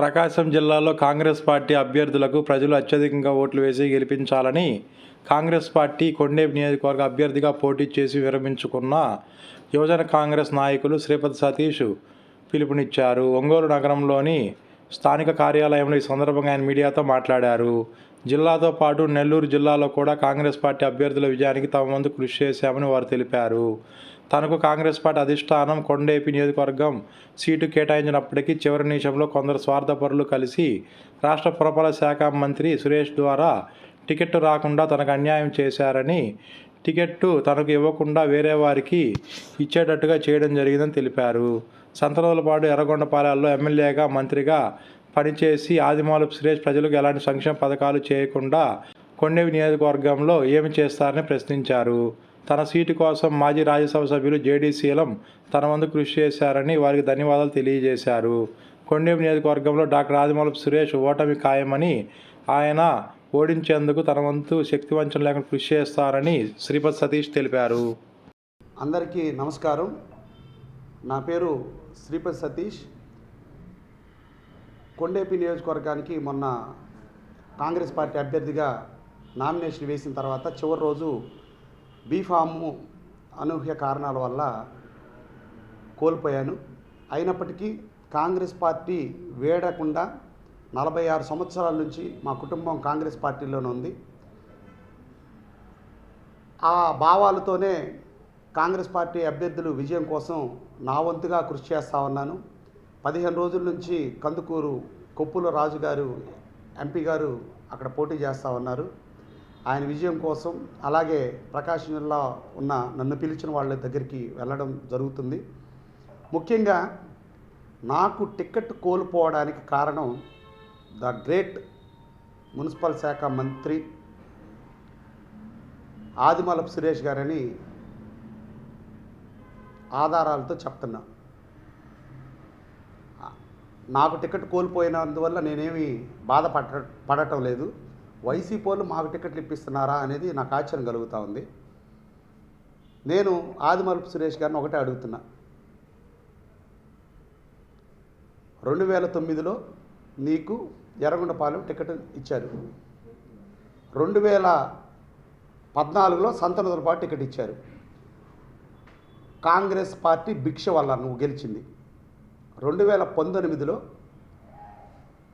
ప్రకాశం జిల్లాలో కాంగ్రెస్ పార్టీ అభ్యర్థులకు ప్రజలు అత్యధికంగా ఓట్లు వేసి గెలిపించాలని కాంగ్రెస్ పార్టీ కొండేపు నియోజకవర్గ అభ్యర్థిగా పోటీ చేసి విరమించుకున్న యువజన కాంగ్రెస్ నాయకులు శ్రీపతి సతీష్ పిలుపునిచ్చారు. ఒంగోలు నగరంలోని స్థానిక కార్యాలయంలో ఈ సందర్భంగా ఆయన మీడియాతో మాట్లాడారు. జిల్లాతో పాటు నెల్లూరు జిల్లాలో కూడా కాంగ్రెస్ పార్టీ అభ్యర్థుల విజయానికి తమ వంతు కృషి చేశామని వారు తెలిపారు. తనకు కాంగ్రెస్ పార్టీ అధిష్టానం కొండేపి నియోజకవర్గం సీటు కేటాయించినప్పటికీ చివరి నిమిషంలో కొందరు స్వార్థపరులు కలిసి రాష్ట్ర పురపాలక శాఖ మంత్రి సురేష్ ద్వారా టికెట్ రాకుండా తనకు అన్యాయం చేశారని టికెట్టు తనకు ఇవ్వకుండా వేరే వారికి ఇచ్చేటట్టుగా చేయడం జరిగిందని తెలిపారు. సంతరోజులపాటు ఎర్రగొండపాలెల్లో ఎమ్మెల్యేగా మంత్రిగా పనిచేసి ఆదిమాలపు సురేష్ ప్రజలకు ఎలాంటి సంక్షేమ పథకాలు చేయకుండా కొండవి నియోజకవర్గంలో ఏమి చేస్తారని ప్రశ్నించారు. తన సీటు కోసం మాజీ రాజ్యసభ సభ్యులు జేడీసీలం తన వంతు కృషి చేశారని వారికి ధన్యవాదాలు తెలియజేశారు. కొండేవి నియోజకవర్గంలో డాక్టర్ ఆదిమూలపు సురేష్ ఓటమి ఖాయమని ఆయన ఓడించేందుకు తన వంతు శక్తివంచన లేకుండా కృషి చేస్తారని శ్రీపతి సతీష్ తెలిపారు. అందరికీ నమస్కారం. నా పేరు శ్రీపతి సతీష్. కొండేపి నియోజకవర్గానికి మొన్న కాంగ్రెస్ పార్టీ అభ్యర్థిగా నామినేషన్ వేసిన తర్వాత చివరి రోజు బీఫాము అనూహ్య కారణాల వల్ల కోల్పోయాను. అయినప్పటికీ కాంగ్రెస్ పార్టీ వేడకుండా నలభై ఆరు సంవత్సరాల నుంచి మా కుటుంబం కాంగ్రెస్ పార్టీలోనే ఉంది. ఆ భావాలతోనే కాంగ్రెస్ పార్టీ అభ్యర్థులు విజయం కోసం నా వంతుగా కృషి చేస్తా ఉన్నాను. పదిహేను రోజుల నుంచి కందుకూరు కొప్పుల రాజు గారు ఎంపీ గారు అక్కడ పోటీ చేస్తూ ఉన్నారు. ఆయన విజయం కోసం అలాగే ప్రకాశం జిల్లా ఉన్న నన్ను పిలిచిన వాళ్ళ దగ్గరికి వెళ్ళడం జరుగుతుంది. ముఖ్యంగా నాకు టికెట్ కోల్పోవడానికి కారణం ద గ్రేట్ మున్సిపల్ శాఖ మంత్రి ఆదిమలపు సురేష్ గారని ఆధారాలతో చెప్తున్నాను నాకు టికెట్ కోల్పోయినందువల్ల నేనేమి బాధపడ పడటం లేదు. వైసీపీ వాళ్ళు మాకు టికెట్లు ఇప్పిస్తున్నారా అనేది నాకు ఆశ్చర్యం కలుగుతూ ఉంది. నేను ఆదిమలుపు సురేష్ గారిని ఒకటే అడుగుతున్నా. రెండు వేల తొమ్మిదిలో నీకు ఎర్రగొండపాలెం టికెట్ ఇచ్చారు. రెండు వేల పద్నాలుగులో సంతనదులపాటు టికెట్ ఇచ్చారు. కాంగ్రెస్ పార్టీ భిక్ష వల్ల నువ్వు గెలిచింది. రెండు వేల పంతొమ్మిదిలో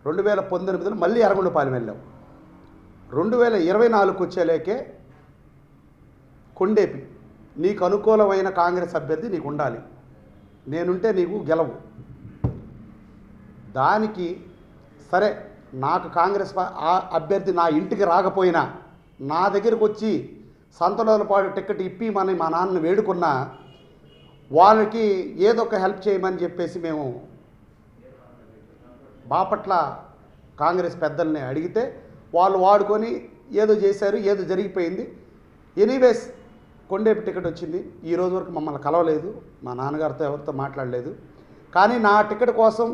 రెండు వేల పంతొమ్మిదిలో మళ్ళీ ఎర్రగొండపాలెం వెళ్ళాం రెండు వేల ఇరవై నాలుగుకి వచ్చేలేకే కొండేపి నీకు అనుకూలమైన కాంగ్రెస్ అభ్యర్థి నీకు ఉండాలి. నేనుంటే నీకు గెలవు. దానికి సరే నాకు కాంగ్రెస్ ఆ అభ్యర్థి నా ఇంటికి రాకపోయినా నా దగ్గరకు వచ్చి టికెట్ ఇప్పి మన మా నాన్న వేడుకున్నా వాళ్ళకి ఏదో ఒక హెల్ప్ చేయమని చెప్పేసి మేము బాపట్ల కాంగ్రెస్ పెద్దల్ని అడిగితే వాళ్ళు వాడుకొని ఏదో చేశారు ఏదో జరిగిపోయింది. ఎనీవేస్ కొండేపు టికెట్ వచ్చింది. ఈ రోజు వరకు మమ్మల్ని కలవలేదు. మా నాన్నగారితో ఎవరితో మాట్లాడలేదు. కానీ నా టికెట్ కోసం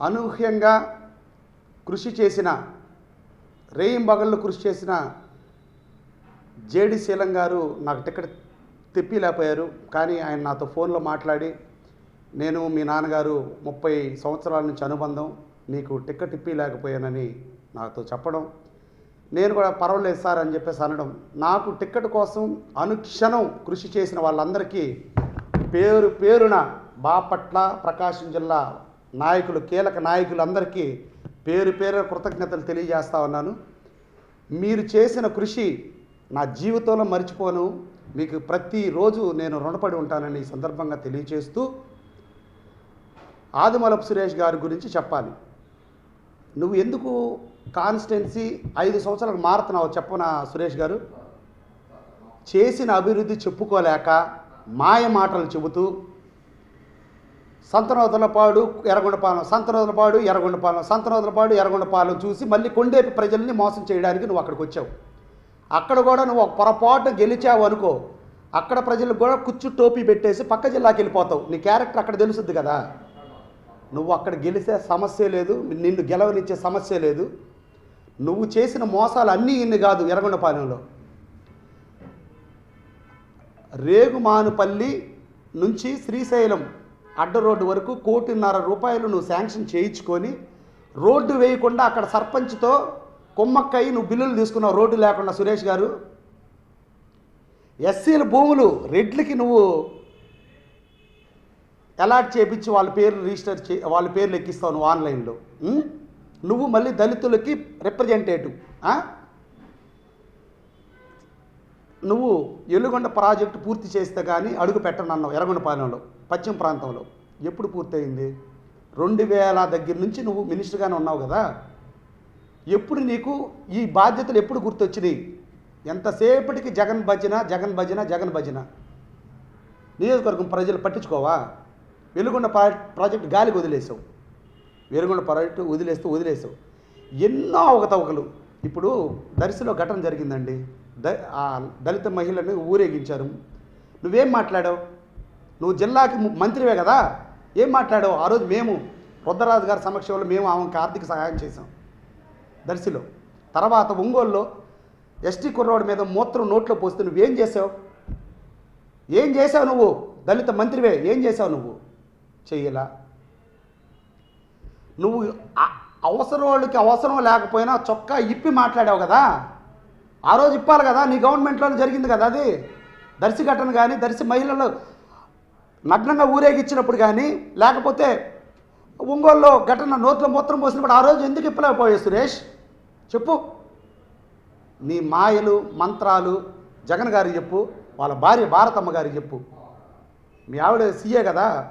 అనూహ్యంగా కృషి చేసిన రేయింబగళ్ళు కృషి చేసిన జేడి శీలం గారు నాకు టికెట్ తెప్పిలేకపోయారు. కానీ ఆయన నాతో ఫోన్లో మాట్లాడి నేను మీ నాన్నగారు ముప్పై సంవత్సరాల నుంచి అనుబంధం నీకు టికెట్ ఇప్పిలేకపోయానని నాతో చెప్పడం నేను కూడా పర్వాలేదు సార్ అని చెప్పేసి అనడం. నాకు టిక్కెట్ కోసం అనుక్షణం కృషి చేసిన వాళ్ళందరికీ పేరు పేరున బాపట్ల ప్రకాశం జిల్లా నాయకులు కీలక నాయకులందరికీ పేరు పేరు కృతజ్ఞతలు తెలియజేస్తా ఉన్నాను. మీరు చేసిన కృషి నా జీవితంలో మర్చిపోను. మీకు ప్రతిరోజు నేను రుణపడి ఉంటానని ఈ సందర్భంగా తెలియజేస్తూ ఆదిమలపు సురేష్ గారి గురించి చెప్పాలి. నువ్వు ఎందుకు కాన్స్టెన్సీ ఐదు సంవత్సరాలకు మారుతున్నావు చెప్పనా సురేష్ గారు. చేసిన అభివృద్ధి చెప్పుకోలేక మాయ మాటలు చెబుతూ సంతనోదలపాడు ఎర్రగొండపాలెం సంతనోదలపాడు ఎర్రగొండపాలెం సంతనోదలపాడు ఎర్రగొండపాలెం చూసి మళ్ళీ కొండేపి ప్రజల్ని మోసం చేయడానికి నువ్వు అక్కడికి వచ్చావు. అక్కడ కూడా నువ్వు ఒక పొరపాటు గెలిచావు అనుకో అక్కడ ప్రజలకు కూడా కుచ్చు టోపీ పెట్టేసి పక్క జిల్లాకి వెళ్ళిపోతావు. నీ క్యారెక్టర్ అక్కడ తెలుసుద్ది కదా. నువ్వు అక్కడ గెలిచే సమస్య లేదు నిన్ను గెలవనిచ్చే సమస్య లేదు. నువ్వు చేసిన మోసాలు అన్నీ ఇన్ని కాదు ఎర్రగొండపాలెంలో. రేగుమానుపల్లి నుంచి శ్రీశైలం అడ్డ రోడ్డు వరకు కోటిన్నర రూపాయలు నువ్వు శాంక్షన్ చేయించుకొని రోడ్డు వేయకుండా అక్కడ సర్పంచ్తో కుమ్మక్కయి నువ్వు బిల్లులు తీసుకున్నావు రోడ్డు లేకుండా సురేష్ గారు. ఎస్సీల భూములు రెడ్లకి నువ్వు అలాట్ చేపించి వాళ్ళ పేర్లు రిజిస్టర్ చే వాళ్ళ పేర్లు ఎక్కిస్తావు నువ్వు ఆన్లైన్లో. నువ్వు మళ్ళీ దళితులకి రిప్రజెంటేటివ్ నువ్వు ఎల్లుగొండ ప్రాజెక్టు పూర్తి చేస్తే కానీ అడుగు పెట్టనన్నావు ఎర్రగొండపాలెంలో పశ్చిమ ప్రాంతంలో. ఎప్పుడు పూర్తయింది? రెండు వేల దగ్గర నుంచి నువ్వు మినిస్టర్గానే ఉన్నావు కదా. ఎప్పుడు నీకు ఈ బాధ్యతలు ఎప్పుడు గుర్తొచ్చినాయి? ఎంతసేపటికి జగన్ భజన జగన్ భజన జగన్ భజన? నియోజకవర్గం ప్రజలు పట్టించుకోవా? వెలుగొండ ప్రా- ప్రాజెక్ట్ గాలికి వదిలేసావు వెలుగొండ ప్రాజెక్టు వదిలేస్తూ వదిలేసావు ఎన్నో అవకతవకలు. ఇప్పుడు దర్శిలో ఘటన జరిగిందండి. ద ఆ దళిత మహిళని ఊరేగించారు. నువ్వేం మాట్లాడావు? నువ్వు జిల్లాకి మంత్రివే కదా? ఏం మాట్లాడావు? ఆ రోజు మేము రుద్రరాజు గారి సమక్షంలో మేము ఆమెకి ఆర్థిక సహాయం చేసాం దర్శిలో. తర్వాత ఒంగోలులో ఎస్టీ కుర్రోడి మీద మూత్రం నోట్లో పోస్తే నువ్వేం చేసావు ఏం చేసావు నువ్వు? దళిత మంత్రివే ఏం చేసావు నువ్వు? చెయ్యలా. నువ్వు అవసరం వాళ్ళకి అవసరం లేకపోయినా చొక్కా ఇప్పి మాట్లాడావు కదా? ఆ రోజు ఇప్పాలి కదా? నీ గవర్నమెంట్లోనే జరిగింది కదా అది? దర్శి ఘటన కానీ దర్శి మహిళలు నగ్నంగా ఊరేగిచ్చినప్పుడు కానీ లేకపోతే ఒంగోలులో ఘటన నోట్లో మూత్రం పోసినప్పుడు ఆ రోజు ఎందుకు ఇప్పలేకపోయావు సురేష్? చెప్పు. నీ మాయలు మంత్రాలు జగన్ గారు చెప్పు వాళ్ళ భార్య భారతమ్మ గారు చెప్పు. మీ ఆవిడ సీఏ కదా?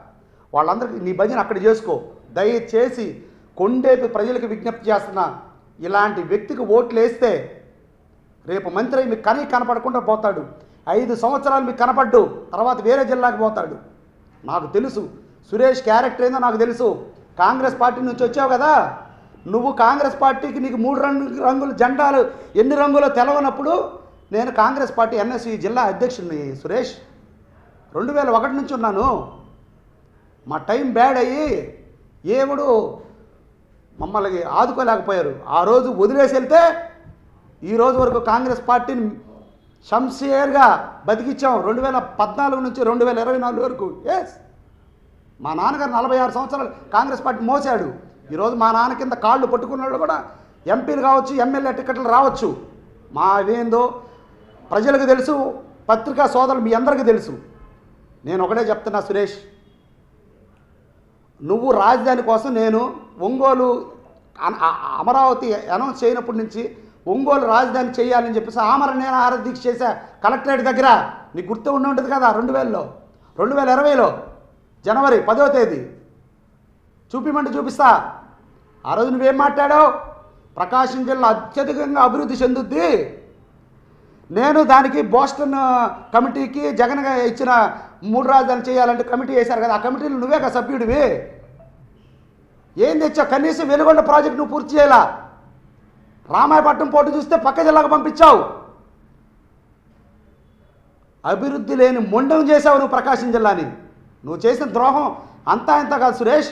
వాళ్ళందరికీ నీ భజన అక్కడ చేసుకో. దయచేసి కొండేపి ప్రజలకు విజ్ఞప్తి చేస్తున్నా ఇలాంటి వ్యక్తికి ఓట్లు వేస్తే రేపు మంత్రి అయి మీకు కనీ కనపడకుండా పోతాడు. ఐదు సంవత్సరాలు మీకు కనపడ్డు తర్వాత వేరే జిల్లాకి పోతాడు. నాకు తెలుసు. సురేష్ క్యారెక్టర్ ఏందో నాకు తెలుసు. కాంగ్రెస్ పార్టీ నుంచి వచ్చావు కదా? నువ్వు కాంగ్రెస్ పార్టీకి నీకు మూడు రంగు రంగుల జెండాలు ఎన్ని రంగులో తెలవనప్పుడు నేను కాంగ్రెస్ పార్టీ ఎన్ఎస్ఈ జిల్లా అధ్యక్షుడిని సురేష్. రెండు వేల ఒకటి నుంచి ఉన్నాను. మా టైం బ్యాడ్ అయ్యి ఏముడు మమ్మల్ని ఆదుకోలేకపోయారు. ఆ రోజు వదిలేసి వెళ్తే ఈ రోజు వరకు కాంగ్రెస్ పార్టీని షంషేర్గా బతికిచ్చాం. రెండు వేల పద్నాలుగు నుంచి రెండు వేల ఇరవై నాలుగు వరకు. ఎస్ మా నాన్నగారు నలభై ఆరు సంవత్సరాలు కాంగ్రెస్ పార్టీ మోసాడు. ఈరోజు మా నాన్న కింద కాళ్ళు పట్టుకున్నాడు కూడా ఎంపీలు కావచ్చు ఎమ్మెల్యే టికెట్లు రావచ్చు. మా అదేందో ప్రజలకు తెలుసు పత్రికా సోదరులు మీ అందరికీ తెలుసు. నేను ఒకటే చెప్తున్నా సురేష్ నువ్వు రాజధాని కోసం నేను ఒంగోలు అన- అమరావతి అనౌన్స్ చేయనప్పటి నుంచి ఒంగోలు రాజధాని చేయాలని చెప్పేసి ఆమర నేను ఆరాధీక్ష చేశా కలెక్టరేట్ దగ్గర. నీకు గుర్తు ఉండి ఉంటుంది కదా రెండు వేలలో రెండు వేల ఇరవైలో జనవరి పదో తేదీ. చూపిమంటే చూపిస్తా. ఆ రోజు నువ్వేం మాట్లాడావు? ప్రకాశం జిల్లా అత్యధికంగా అభివృద్ధి చెందుద్ది. నేను దానికి బోస్టన్ కమిటీకి జగన్ ఇచ్చిన మూడు రాజధానులు చేయాలంటే కమిటీ వేశారు కదా ఆ కమిటీలు నువ్వే కదా సభ్యుడివి. ఏం తెచ్చావు? కనీసం వెలుగొండ ప్రాజెక్ట్ నువ్వు పూర్తి చేయాలా? రామాయపట్నం పోటీ చూస్తే పక్క జిల్లాకు పంపించావు. అభివృద్ధి లేని మొండం చేశావు నువ్వు ప్రకాశం జిల్లాని. నువ్వు చేసిన ద్రోహం అంతా ఇంత కాదు సురేష్?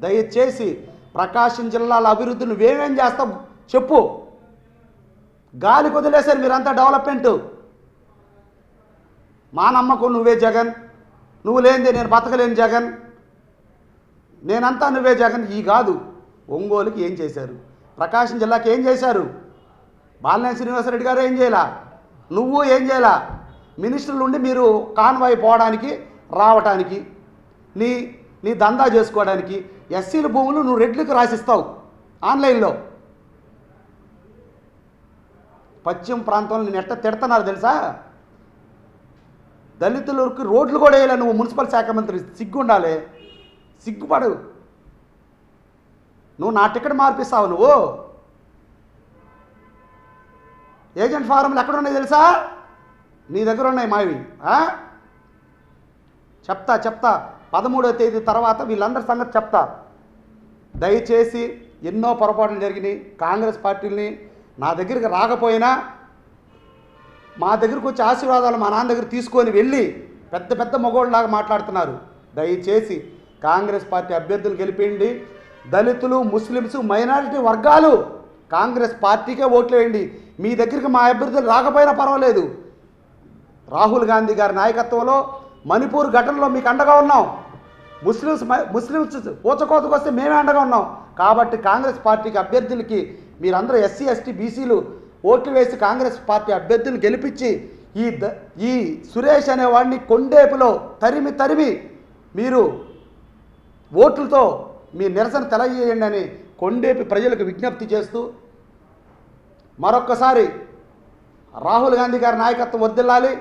దయచేసి ప్రకాశం జిల్లాల అభివృద్ధి నువ్వేమేం చేస్తావు చెప్పు. గాలి వదిలేశారు మీరంతా డెవలప్మెంట్. మా నమ్మకం నువ్వే జగన్. నువ్వు లేనిదే నేను బతకలేను జగన్. నేనంతా నువ్వే జగన్. ఈ కాదు. ఒంగోలుకి ఏం చేశారు? ప్రకాశం జిల్లాకి ఏం చేశారు? బాలినేని శ్రీనివాసరెడ్డి గారు ఏం చేయాల? నువ్వు ఏం చేయాల? మినిస్టర్లు ఉండి మీరు కాన్వాయ్ పోవడానికి రావటానికి నీ నీ దందా చేసుకోవడానికి ఎస్సీల భూములు నువ్వు రెడ్లకు రాసిస్తావు ఆన్లైన్లో. పశ్చిమ ప్రాంతంలో నేను ఎట్ట తిడుతున్నారు తెలుసా? దళితులకు రోడ్లు కూడా వేయాలి నువ్వు మున్సిపల్ శాఖ మంత్రి సిగ్గు ఉండాలి సిగ్గుపడు. నువ్వు నా టికెట్ మార్పిస్తావు నువ్వు. ఏజెంట్ ఫారంలు ఎక్కడ ఉన్నాయి తెలుసా? నీ దగ్గర ఉన్నాయి మావి చెప్తా చెప్తా. పదమూడవ తేదీ తర్వాత వీళ్ళందరి సంగతి చెప్తా. దయచేసి ఎన్నో పొరపాట్లు జరిగినాయి. కాంగ్రెస్ పార్టీని నా దగ్గరికి రాకపోయినా మా దగ్గరకు వచ్చి ఆశీర్వాదాలు మా నాన్న దగ్గర తీసుకొని వెళ్ళి పెద్ద పెద్ద మగోళ్ళలాగా మాట్లాడుతున్నారు. దయచేసి కాంగ్రెస్ పార్టీ అభ్యర్థులు గెలిపిండి దళితులు ముస్లిమ్స్ మైనారిటీ వర్గాలు కాంగ్రెస్ పార్టీకే ఓట్లు వేయండి. మీ దగ్గరికి మా అభ్యర్థులు రాకపోయినా పర్వాలేదు. రాహుల్ గాంధీ గారి నాయకత్వంలో మణిపూర్ ఘటనలో మీకు అండగా ఉన్నాం. ముస్లిమ్స్ ముస్లిమ్స్ ఊచకోతకు వస్తే మేమే అండగా ఉన్నాం. కాబట్టి కాంగ్రెస్ పార్టీకి అభ్యర్థులకి మీరందరూ ఎస్సీ ఎస్టీ బీసీలు ఓట్లు వేసి కాంగ్రెస్ పార్టీ అభ్యర్థులు గెలిపించి ఈ ద ఈ సురేష్ అనేవాడిని కొండేపులో తరిమి తరిమి మీరు ఓట్లతో మీ నిరసన తెలియజేయండి అని కొండేపి ప్రజలకు విజ్ఞప్తి చేస్తూ మరొక్కసారి రాహుల్ గాంధీ గారి నాయకత్వం వర్దిల్లాలి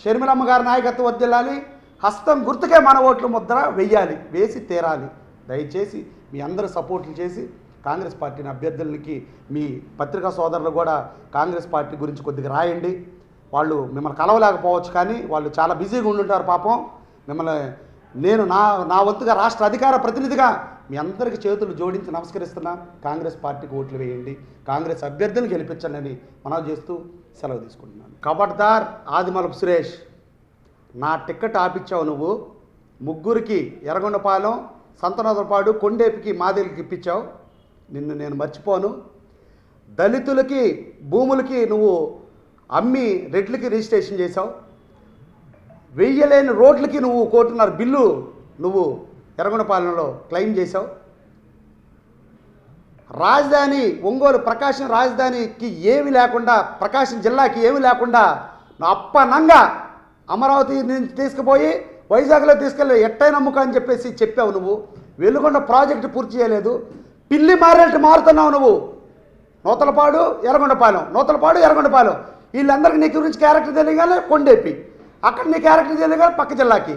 షర్మిలమ్మ గారి నాయకత్వం వద్దెళ్ళాలి. హస్తం గుర్తుకే మన ఓట్లు ముద్ర వెయ్యాలి వేసి తీరాలి. దయచేసి మీ అందరూ సపోర్ట్లు చేసి కాంగ్రెస్ పార్టీని అభ్యర్థులకి మీ పత్రికా సోదరులు కూడా కాంగ్రెస్ పార్టీ గురించి కొద్దిగా రాయండి. వాళ్ళు మిమ్మల్ని కలవలేకపోవచ్చు కానీ వాళ్ళు చాలా బిజీగా ఉండుంటారు పాపం. మిమ్మల్ని నేను నా నా వంతుగా రాష్ట్ర అధికార ప్రతినిధిగా మీ అందరికీ చేతులు జోడించి నమస్కరిస్తున్నా. కాంగ్రెస్ పార్టీకి ఓట్లు వేయండి. కాంగ్రెస్ అభ్యర్థులను గెలిపించాలని అని మనవి చేస్తూ సెలవు తీసుకుంటున్నాను. కబడ్దార్ ఆదిమలపు సురేష్ నా టిక్కెట్ ఆపిచ్చావు నువ్వు. ముగ్గురికి ఎర్రగొండపాలెం సంతనోదరపాడు కొండేపికి మాదిరికి ఇప్పించావు నిన్ను నేను మర్చిపోను. దళితులకి భూములకి నువ్వు అమ్మి రెట్లకి రిజిస్ట్రేషన్ చేశావు. వెయ్యలేని రోడ్లకి నువ్వు కోటున్నర బిల్లు నువ్వు ఎర్రగొండపాలెంలో క్లెయిమ్ చేశావు. రాజధాని ఒంగోలు ప్రకాశం రాజధానికి ఏమి లేకుండా ప్రకాశం జిల్లాకి ఏమి లేకుండా నా అప్పనంగా అమరావతి నుంచి తీసుకుపోయి వైజాగ్లో తీసుకెళ్ళి ఎట్టైన అమ్ముక అని చెప్పేసి చెప్పావు నువ్వు. వెలుగొండ ప్రాజెక్టు పూర్తి చేయలేదు. పిల్లి మారేట్టు మారుతున్నావు నువ్వు. నూతలపాడు ఎర్రగొండపాలెం. నూతలపాడు ఎర్రగొండపాలెం. వీళ్ళందరికీ నీ గురించి క్యారెక్టర్ తెలియగానే కొండేపి అక్కడ నీ క్యారెక్టర్ తెలియగానే పక్క జిల్లాకి.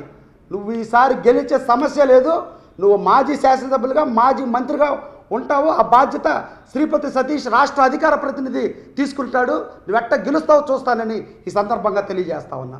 నువ్వు ఈసారి గెలిచే సమస్య లేదు. నువ్వు మాజీ శాసనసభ్యులుగా మాజీ మంత్రిగా ఉంటావు. ఆ బాధ్యత శ్రీపతి సతీష్ రాష్ట్ర అధికార ప్రతినిధి తీసుకుంటాడు. నువ్వు ఎట్ట గెలుస్తావు చూస్తానని ఈ సందర్భంగా తెలియజేస్తా ఉన్నా.